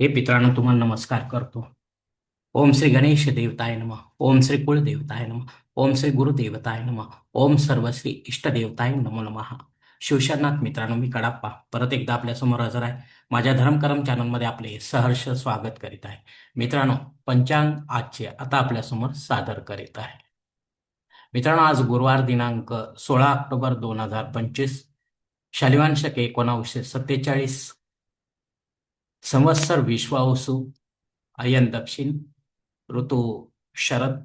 हे मित्रांनो तुम्हाला नमस्कार करतो. ओम श्री गणेश देवताय नम ओम श्री कुलदेवताय नम ओम श्री गुरुदेवताय नम ओम सर्वश्री इष्टदेवताय नमो नमः. शिवशरनाथ मित्रांनो मी कडाप्पा. परत एकदा आपल्यासमोर हजर आहे. माझ्या धर्मकरम चॅनलमध्ये आपले सहर्ष स्वागत करीत आहे. मित्रांनो पंचांग आजचे आता आपल्यासमोर सादर करीत आहे. मित्रांनो आज गुरुवार दिनांक सोळा ऑक्टोबर दोन हजार पंचवीस. शालिवान शके एकोणावीसशे सत्तेचाळीस. संवत्सर विश्वावसु अयन दक्षिण ऋतू शरद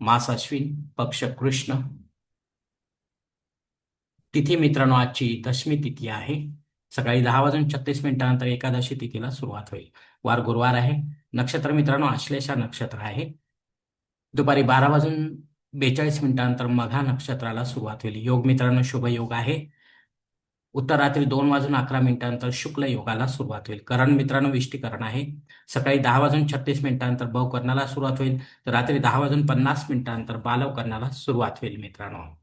मास अश्विन पक्ष कृष्ण। तिथी मित्रांनो आजची दशमी तिथी आहे. सकाळी दहा वाजून छत्तीस मिनिटानंतर एकादशी तिथीला सुरुवात होईल. वार गुरुवार आहे. नक्षत्र मित्रांनो आश्लेषा नक्षत्र आहे. दुपारी बारा वाजून बेचाळीस मिनिटानंतर मघा नक्षत्राला सुरुवात होईल. योग मित्रांनो शुभ योग आहे. उत्तर रात्री दोन वाजून अकरा मिनिटानंतर शुक्ल योगाला सुरुवात होईल. करण मित्रांनो विष्टीकरण आहे. सकाळी दहा वाजून छत्तीस मिनिटानंतर बहु करण्याला सुरुवात होईल. तर रात्री दहा वाजून पन्नास मिनिटानंतर बालव करण्याला सुरुवात होईल मित्रांनो.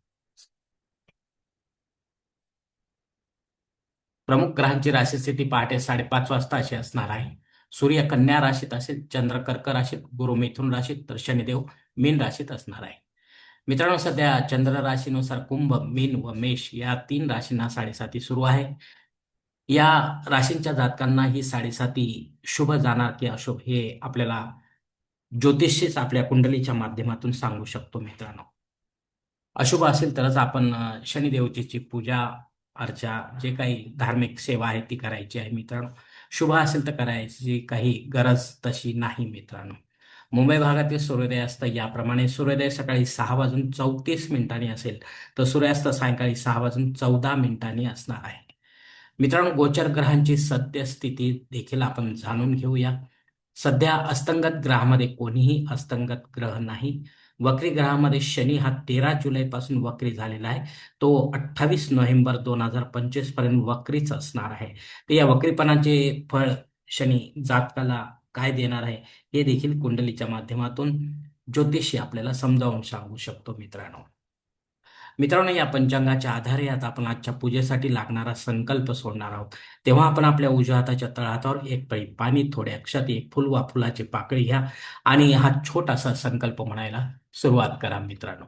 प्रमुख ग्रहांची राशीस्थिती पहाटे साडेपाच वाजता अशी असणार आहे. सूर्य कन्या राशीत असेल चंद्र कर्क राशीत गुरु मिथुन राशीत तर शनिदेव मीन राशीत असणार आहे. मित्रांनो सध्या चंद्र राशीनुसार कुंभ मीन व मेष या तीन राशींना साडेसाती सुरू आहे. या राशींच्या जातकांना ही साडेसाती शुभ जाणार की अशुभ हे आपल्याला ज्योतिषीच आपल्या कुंडलीच्या माध्यमातून सांगू शकतो मित्रांनो. अशुभ असेल तरच आपण शनिदेवतेची पूजा अर्चा जे काही धार्मिक सेवा आहे ती करायची आहे मित्रांनो. शुभ असेल तर करायची काही गरज तशी नाही मित्रांनो. मुंबई भागातील सूर्योदय असतं याप्रमाणे सूर्योदय सकाळी सहा वाजून चौतीस मिनिटांनी असेल तर सूर्यास्त सायंकाळी सहा वाजून चौदा मिनिटांनी असणार आहे. मित्रांनो गोचर ग्रहांची सद्यस्थिती देखील आपण जाणून घेऊया. सध्या अस्तंगत ग्रहामध्ये कोणीही अस्तंगत ग्रह नाही. वक्री ग्रहामध्ये शनी हा तेरा जुलैपासून वक्री झालेला आहे. तो अठ्ठावीस नोव्हेंबर दोन हजार पंचवीसपर्यंत वक्रीच असणार आहे. तर या वक्रीपणाचे फळ शनी जातकाला काय देणार आहे हे देखील कुंडलीच्या माध्यमातून ज्योतिषी आपल्याला समजावून सांगू शकतो मित्रांनो. मित्रांनो या पंचांगाच्या आधारे आता आपण आजच्या पूजेसाठी लागणारा संकल्प सोडणार आहोत. तेव्हा आपण आपल्या उजव्या हाताच्या तळहातावर एक पळी पाणी थोडे अक्षात एक फुल वा फुलाची पाकळी घ्या आणि हा छोटासा संकल्प म्हणायला सुरुवात करा मित्रांनो.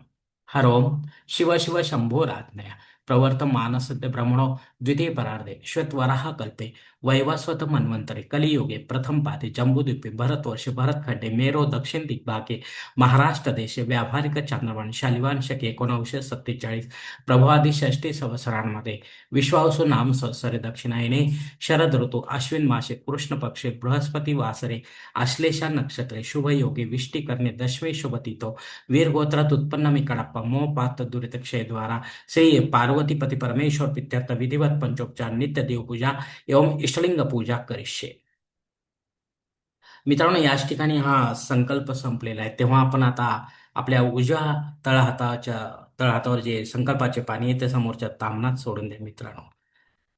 हर ओम शिव शिव शंभो राज्ञया प्रवर्त मानसद्य ब्रह्मणो द्वितीय परार्धे श्वेतवराह कल्पे वैवस्वत मन्वंतरे कलियुगे प्रथम पादे जम्बूद्वीपे भरतवर्षे भरतखंडे मेरो दक्षिण दिग्भागे महाराष्ट्र देशे व्यावहारिक चांद्रमान शालिवान शके एकोणावीसशे सत्तेचाळीस प्रभादी षष्टी संवत्सरांमध्ये विश्वावसु नाम संवत्सरे दक्षिणायने शरद ऋतू अश्विन मासे कृष्ण पक्षे बृहस्पती वासरे आश्लेषा नक्षत्रे शुभयोगे विष्टी करणे दशमी शुभतितो वीर उत्पन्न मी कडप्पा मोह पात दुरित क्षयद्वारा श्री पार्वतीपती परमेश्वर पित्यर्थ विधिवत पंचोपचार नित्य देवपूजा एवं इष्टलिंग पूजा करिष्ये। मित्रांनो याच ठिकाणी हा संकल्प संपलेला आहे. तेव्हा आपण आता आपल्या उजव्या तळहाताच्या तळहातावर जे संकल्पाचे पाणी आहे ते समोरच्या तामनात सोडून द्या मित्रांनो.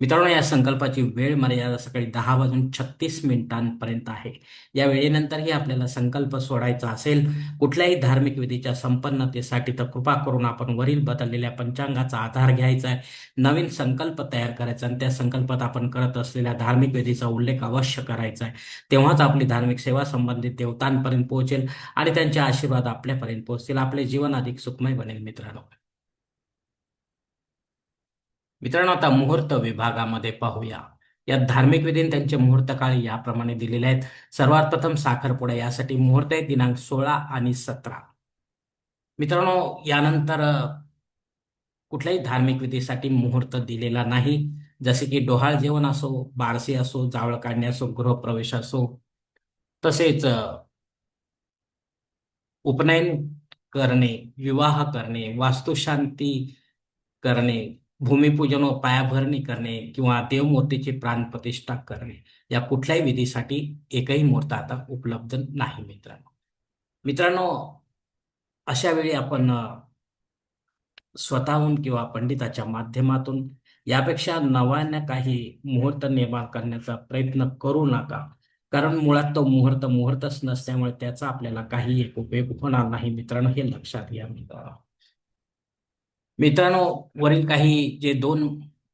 मित्रांनो या संकल्पाची वेळ मर्यादा सकाळी दहा वाजून छत्तीस मिनिटांपर्यंत आहे. या वेळेनंतरही आपल्याला संकल्प सोडायचा असेल कुठल्याही धार्मिक विधीच्या संपन्नतेसाठी तर कृपा करून आपण वरील बदललेल्या पंचांगाचा आधार घ्यायचा आहे. नवीन संकल्प तयार करायचा आणि त्या संकल्पात आपण करत असलेल्या धार्मिक विधीचा उल्लेख अवश्य करायचा आहे. तेव्हाच आपली धार्मिक सेवा संबंधित देवतांपर्यंत पोहोचेल आणि त्यांचे आशीर्वाद आपल्यापर्यंत पोहोचतील. आपले जीवन अधिक सुखमय बनेल मित्रांनो. मित्रांनो आता मुहूर्त विभागामध्ये पाहूया. या धार्मिक विधीने त्यांचे मुहूर्त काळ याप्रमाणे दिलेले आहेत. सर्वात प्रथम साखरपुडा यासाठी मुहूर्त आहे दिनांक सोळा आणि सतरा. मित्रांनो यानंतर कुठल्याही धार्मिक विधीसाठी मुहूर्त दिलेला नाही. जसे की डोहाळ जेवण असो बारसी असो जावळ काढणे असो गृहप्रवेश असो तसेच उपनयन करणे विवाह करणे वास्तुशांती करणे भूमिपूजन व पायाभरणी करणे किंवा देवमूर्तीची प्राणप्रतिष्ठा करणे या कुठल्याही विधीसाठी एकही मुहूर्त आता उपलब्ध नाही मित्रांनो. मित्रांनो अशा वेळी आपण स्वतःहून किंवा पंडिताच्या माध्यमातून यापेक्षा नव्यानं काही मुहूर्त निर्माण करण्याचा प्रयत्न करू नका. कारण मुळात तो मुहूर्त मुहूर्तच नसल्यामुळे त्याचा आपल्याला काही एक उपयोग होणार नाही मित्रांनो हे लक्षात घ्या मित्रांनो. मित्रांनो वरील काही जे दोन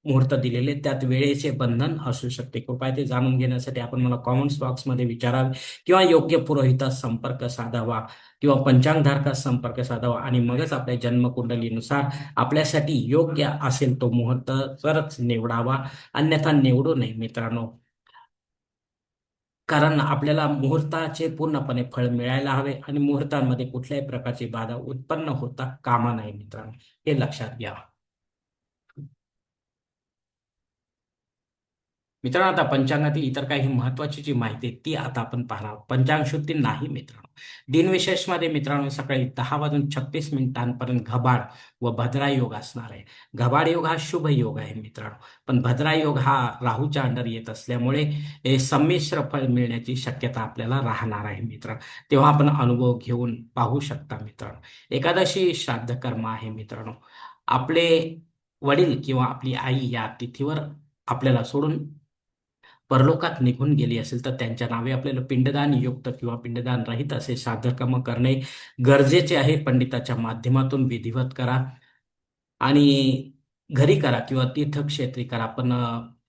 मुहूर्त दिलेले त्यात वेळेचे बंधन असू शकते. कृपया ते जाणून घेण्यासाठी आपण मला कॉमेंट्स बॉक्समध्ये विचारावे किंवा योग्य पुरोहितास संपर्क साधावा किंवा पंचांगधारकास संपर्क साधावा आणि मगच आपल्या जन्मकुंडलीनुसार आपल्यासाठी योग्य असेल तो मुहूर्त तरच निवडावा. अन्यथा निवडू नये मित्रांनो. कारण आपल्याला मुहूर्ताचे पूर्णपणे फळ मिळायला हवे आणि मुहूर्तांमध्ये कुठल्याही प्रकारची बाधा उत्पन्न होता कामा नाही मित्रांनो. हे लक्षात घ्या. मित्रांनो आता पंचांगातील इतर काही महत्वाची जी माहिती आहे ती आता आपण पाहणार पंचांग शुद्धी नाही मित्रांनो. दिनविशेषमध्ये मित्रांनो सकाळी दहा वाजून छत्तीस मिनिटांपर्यंत घबाड व भद्रा योग असणार आहे. घबाड योग हा शुभ योग आहे मित्रांनो. पण भद्रा योग हा राहूच्या अंडर येत असल्यामुळे संमिश्र फळ मिळण्याची शक्यता आपल्याला राहणार आहे मित्रांनो. तेव्हा आपण अनुभव घेऊन पाहू शकता मित्रांनो. एकादशी श्राद्ध कर्म आहे मित्रांनो. आपले वडील किंवा आपली आई या तिथीवर आपल्याला सोडून परलोकात निघून गेली असेल तर त्यांच्या नावे आपल्याला पिंडदान युक्त किंवा पिंडदान रहित असे साधकर्म करणे गरजेचे आहे. पंडिताच्या माध्यमातून विधिवत करा आणि घरी करा किंवा तीर्थक्षेत्री करा. पण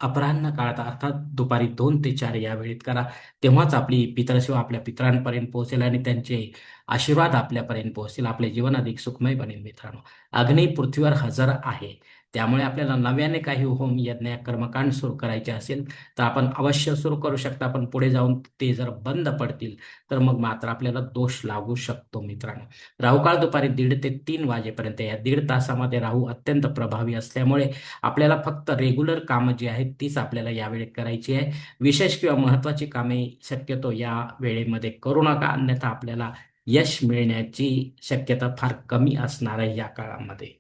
अपराह्न काळात अर्थात दुपारी दोन ते चार या वेळेत करा. तेव्हाच आपली पितरसेवा आपल्या पितरांपर्यंत पोहोचेल आणि त्यांचे आशीर्वाद आपल्यापर्यंत पोहोचतील. आपले जीवन अधिक सुखमय बनेल मित्रांनो. अग्नी पृथ्वीवर हजर आहे. त्यामुळे आपल्याला नव्याने काही होम यज्ञ कर्मकांड सुरू करायचे असेल तर आपण अवश्य सुरू करू शकता. पण पुढे जाऊन ते जर बंद पडतील तर मग मात्र आपल्याला दोष लागू शकतो मित्रांनो. राहुकाळ दुपारी दीड ते तीन वाजेपर्यंत या दीड तासामध्ये राहू अत्यंत प्रभावी असल्यामुळे आपल्याला फक्त रेग्युलर कामं जी आहेत तीच आपल्याला यावेळी करायची आहे. विशेष किंवा महत्वाची कामे शक्यतो या वेळेमध्ये करू नका. अन्यथा आपल्याला यश मिळण्याची शक्यता फार कमी असणार आहे या काळामध्ये.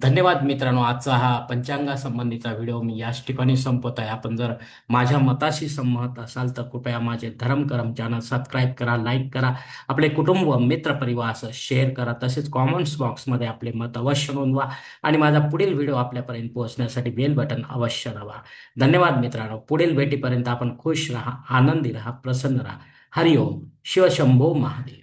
धन्यवाद मित्रांनो आजचा हा पंचांगासंबंधीचा व्हिडिओ मी याच ठिकाणी संपवत आहे आपण जर माझ्या मताशी संमत असाल तर कृपया माझे धर्म करम चॅनल सबस्क्राईब करा लाईक करा आपले कुटुंब मित्र परिवार शेअर करा. तसेच कॉमेंट्स बॉक्समध्ये आपले मत अवश्य नोंदवा आणि माझा पुढील व्हिडिओ आपल्यापर्यंत पोहोचण्यासाठी बेल बटन अवश्य दाबा. धन्यवाद मित्रांनो. पुढील भेटीपर्यंत आपण खुश राहा आनंदी राहा प्रसन्न राहा. हरिओम. शिवशंभो महादेव.